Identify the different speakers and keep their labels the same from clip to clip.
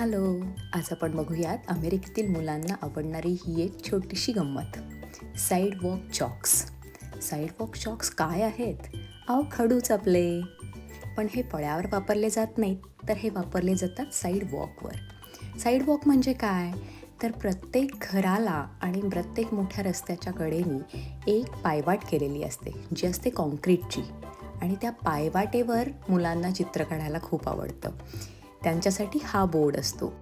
Speaker 1: Hello. आज आपण बघूयात अमेरिकेतील मुलांना आवडणारी ही एक छोटीशी गंमत. Sidewalk chalks sidewalk chalks काय आहेत? अहो खडूच आपले. पण हे पळ्यावर वापरले जात नाहीत तर हे वापरले जातात साईड वॉकवर साईड वॉक म्हणजे काय? तर प्रत्येक घराला आणि प्रत्येक मोठ्या रस्त्याच्या कडेनी एक पायवाट केलेली असते जी असते कॉन्क्रीटची आणि त्या पायवाटेवर मुलांना चित्र काढायला खूप आवडतं. त्यांच्यासाठी हा बोर्ड असतो.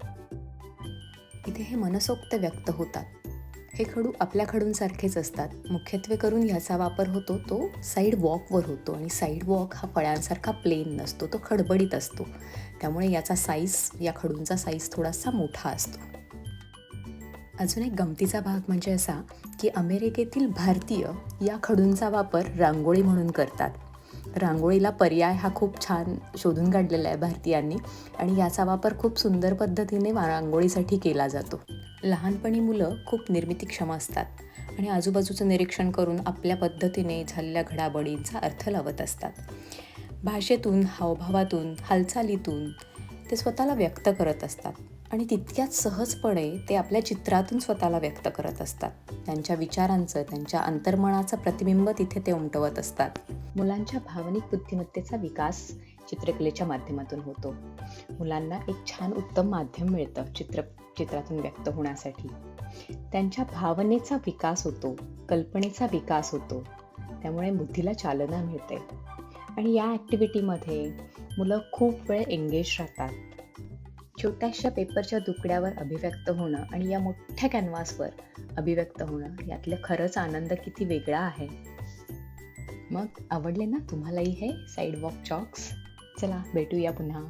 Speaker 1: इथे हे मनसोक्त व्यक्त होतात. हे खडू आपल्या खडूंसारखेच असतात. मुख्यत्वे करून ह्याचा वापर होतो तो साईड वॉकवर होतो आणि साईड वॉक हा फळ्यांसारखा प्लेन नसतो तो खडबडीत असतो. त्यामुळे याचा साईज या खडूंचा साईज थोडासा मोठा असतो. अजून एक गमतीचा भाग म्हणजे असा की अमेरिकेतील भारतीय या खडूंचा वापर रांगोळी म्हणून करतात. रांगोळीला पर्याय हा खूप छान शोधून काढलेला आहे भारतीयांनी आणि याचा वापर खूप सुंदर पद्धतीने रांगोळीसाठी केला जातो. लहानपणी मुलं खूप निर्मितीक्षम असतात आणि आजूबाजूचं निरीक्षण करून आपल्या पद्धतीने झालेल्या घडामोडींचा अर्थ लावत असतात. भाषेतून हावभावातून हालचालीतून ते स्वतःला व्यक्त करत असतात. आणि तितक्याच सहजपणे ते आपल्या चित्रातून स्वतःला व्यक्त करत असतात. त्यांच्या विचारांचं त्यांच्या अंतर्मनाचं प्रतिबिंब तिथे ते उमटवत असतात. मुलांच्या भावनिक बुद्धिमत्तेचा विकास चित्रकलेच्या माध्यमातून होतो. मुलांना एक छान उत्तम माध्यम मिळतं चित्र चित्रातून व्यक्त होण्यासाठी. त्यांच्या भावनेचा विकास होतो कल्पनेचा विकास होतो. त्यामुळे बुद्धीला चालना मिळते. आणि या ॲक्टिव्हिटीमध्ये मुलं खूप वेळ एंगेज राहतात. छोट्याशा पेपरच्या तुकड्यावर अभिव्यक्त होणं आणि या मोठ्या कॅनव्हासवर अभिव्यक्त होणं यातलं खरंच आनंद किती वेगळा आहे. मग आवडले ना तुम्हालाही हे साईड वॉक चॉक्स चला भेटूया पुन्हा.